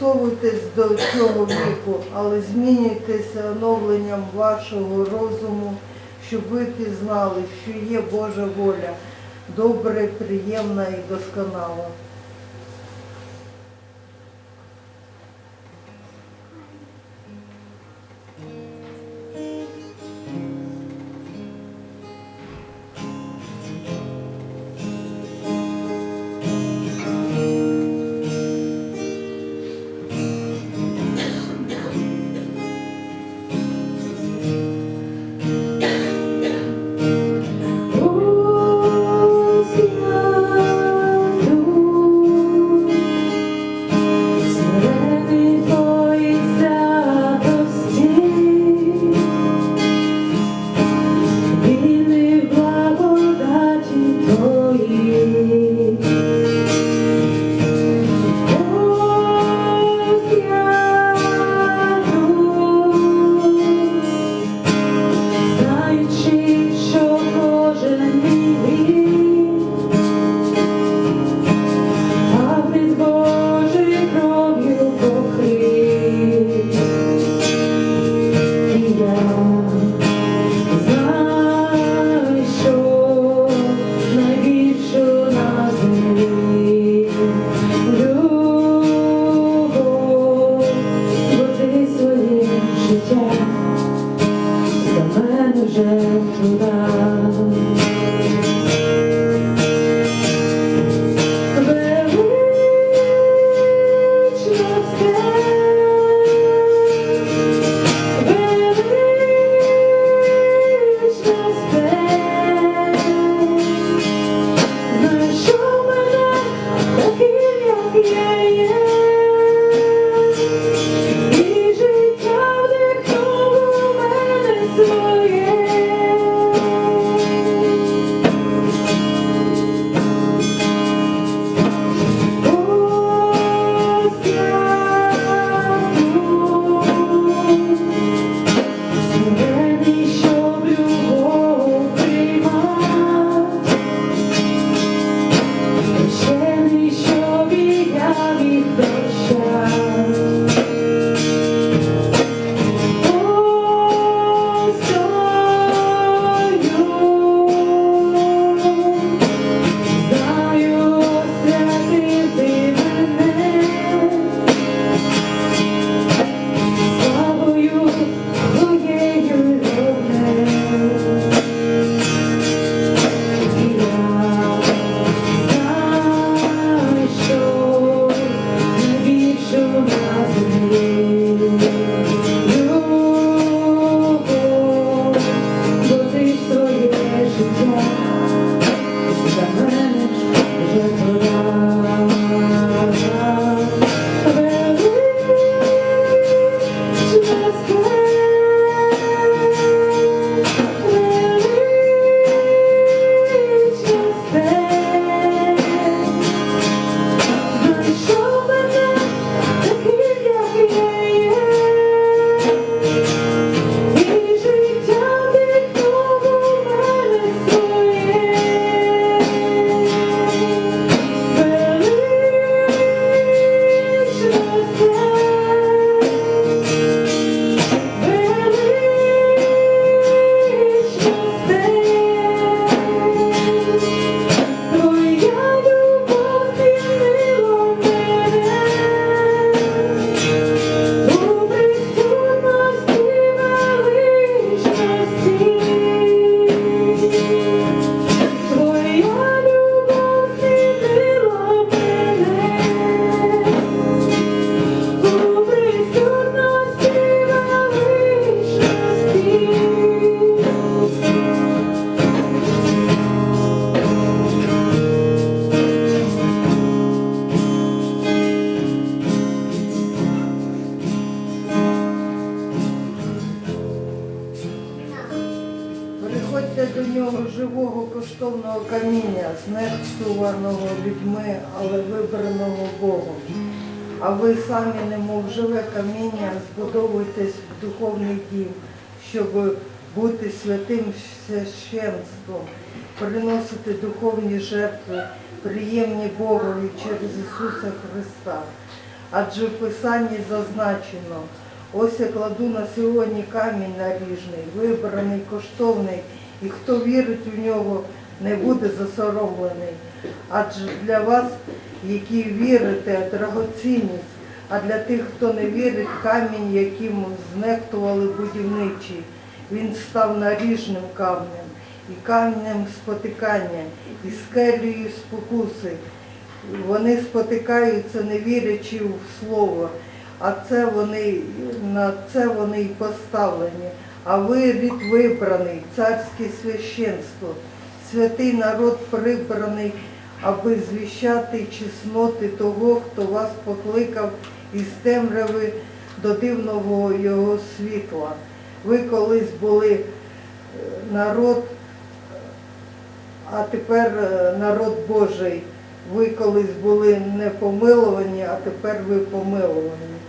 пристосовуйтесь до цього віку, але змінюйтеся оновленням вашого розуму, щоб ви пізнали, що є Божа воля, добре, приємна і досконала. Людьми, але вибраного Богом. А ви самі, немов живе каміння, збудовуєтесь в духовний дім, щоб бути святим священством, приносити духовні жертви, приємні Богові через Ісуса Христа. Адже в Писанні зазначено, ось я кладу на сьогодні камінь наріжний, вибраний, коштовний, і хто вірить у нього, не буде засоромлений. Адже для вас, які вірите, драгоцінність, а для тих, хто не вірить, камінь, яким знехтували будівничі, він став наріжним камнем, і камнем спотикання, і скелею спокуси. Вони спотикаються, не вірячи в слово, а це вони, на це вони й поставлені. А ви рід вибраний, царське священство, святий народ прибраний, аби звіщати чесноти того, хто вас покликав із темряви до дивного його світла. Ви колись були е, народ, а тепер е, народ Божий. Ви колись були не помиловані, а тепер ви помиловані.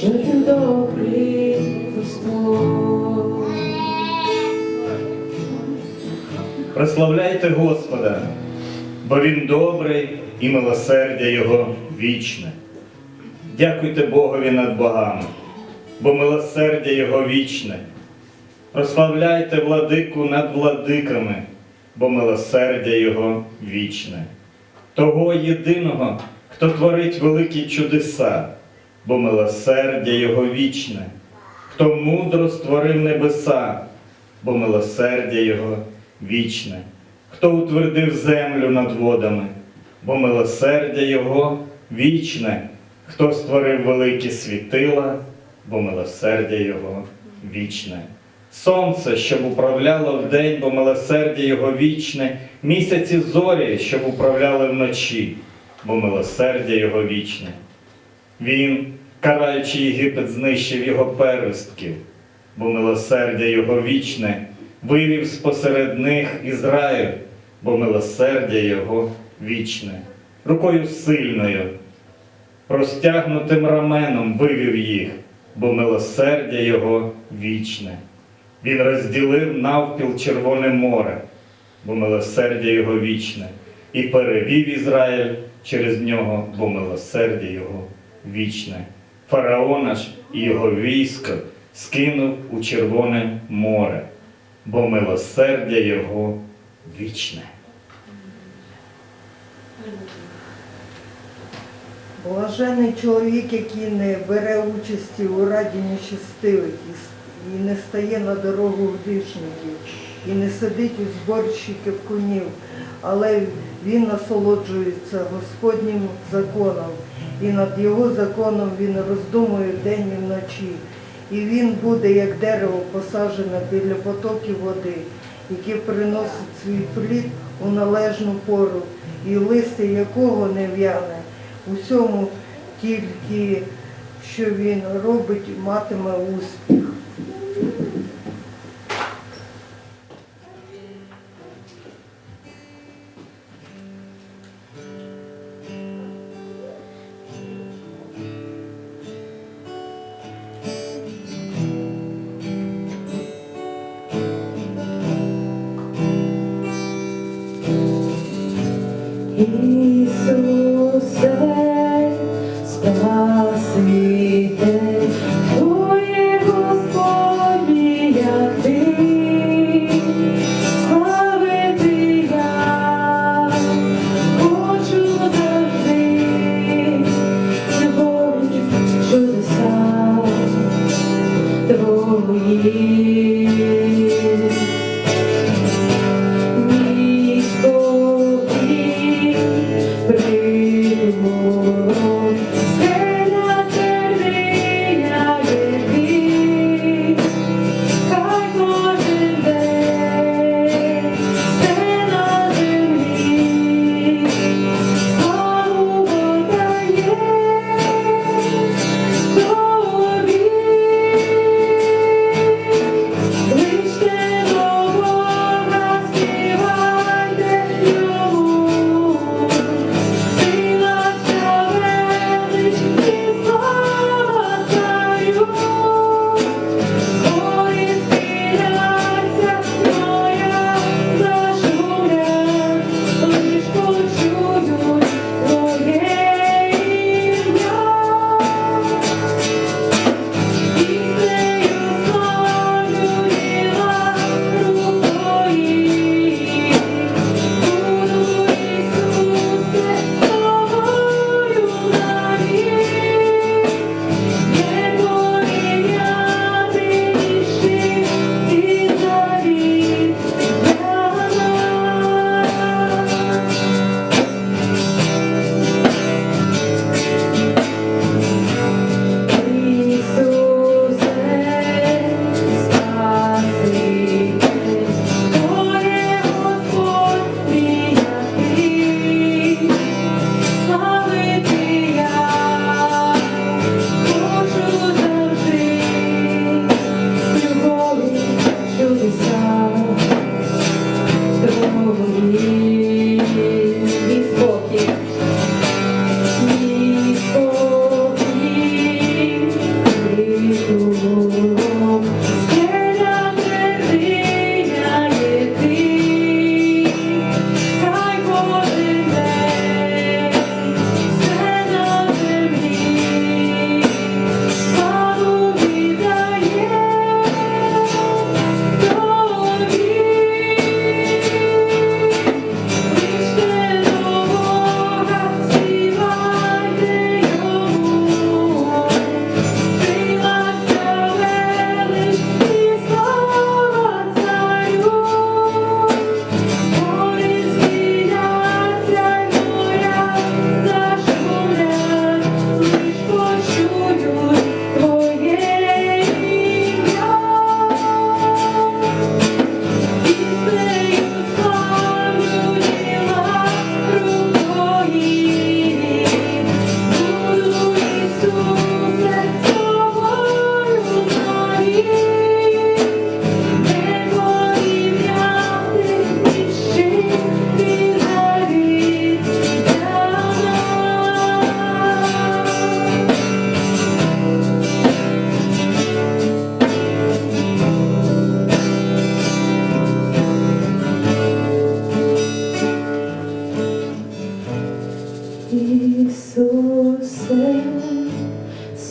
Що ти добрий Господь. Прославляйте Господа, бо Він добрий і милосердя Його вічне. Дякуйте Богові над богами, бо милосердя Його вічне. Прославляйте владику над владиками, бо милосердя Його вічне. Того єдиного, хто творить великі чудеса, бо милосердя Його вічне, хто мудро створив небеса, бо милосердя Його вічне, хто утвердив землю над водами, бо милосердя Його вічне, хто створив великі світила, бо милосердя Його вічне. Сонце, щоб управляло вдень, бо милосердя Його вічне, місяці зорі, щоб управляли вночі, бо милосердя Його вічне. Він, караючи Єгипет, знищив його первістків, бо милосердя його вічне, вивів спосеред них Ізраїль, бо милосердя його вічне, рукою сильною, простягнутим раменом вивів їх, бо милосердя його вічне. Він розділив навпіл Червоне море, бо милосердя його вічне, і перевів Ізраїль через нього, бо милосердя його вічне. Фараона ж і його військо скинув у Червоне море, бо милосердя його вічне. Блажений чоловік, який не бере участі у раді нечестивих і не стає на дорогу грішників, і не сидить у зборщиків конів, але він насолоджується Господнім законом, і над його законом він роздумує вдень і вночі. І він буде, як дерево, посаджене біля потоків води, яке приносить свій плід у належну пору, і листя якого не в'яне. Усьому тільки, що він робить, матиме успіх.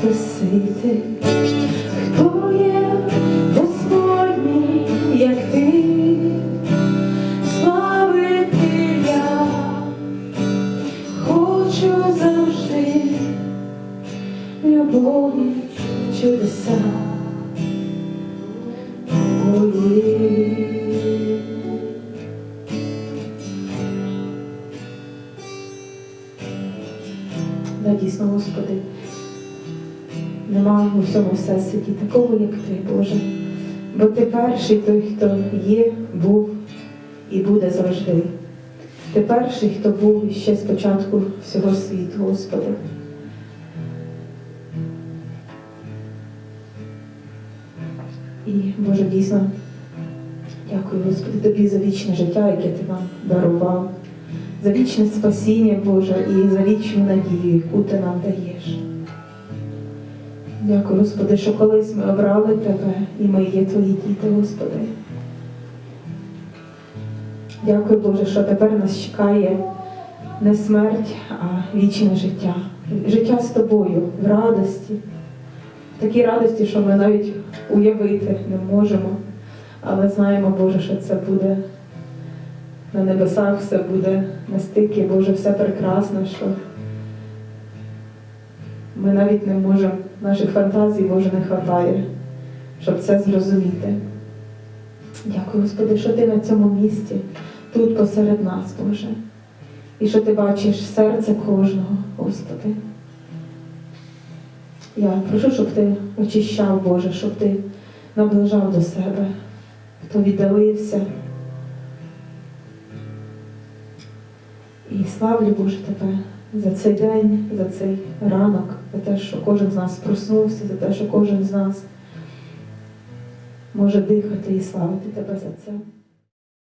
Хто перший той, хто є, був і буде завжди. Ти перший, хто був ще з початку всього світу, Господи. І, Боже, дійсно, дякую, Господи, Тобі за вічне життя, яке Ти нам дарував, за вічне спасіння, Боже, і за вічну надію, яку Ти нам даєш. Дякую, Господи, що колись ми обрали Тебе, і ми є Твої діти, Господи. Дякую, Боже, що тепер нас чекає не смерть, а вічне життя. Життя з тобою в радості. В такій радості, що ми навіть уявити не можемо. Але знаємо, Боже, що це буде на небесах, все буде настільки, Боже, все прекрасно, що ми навіть не можемо, наших фантазій, Боже, не вистачає, щоб це зрозуміти. Дякую, Господи, що ти на цьому місці, тут посеред нас, Боже. І що ти бачиш серце кожного, Господи. Я прошу, щоб ти очищав, Боже, щоб ти наближав до себе, хто віддалився. І славлю, Боже, тебе за цей день, за цей ранок, за те, що кожен з нас проснувся, за те, що кожен з нас може дихати і славити тебе за це.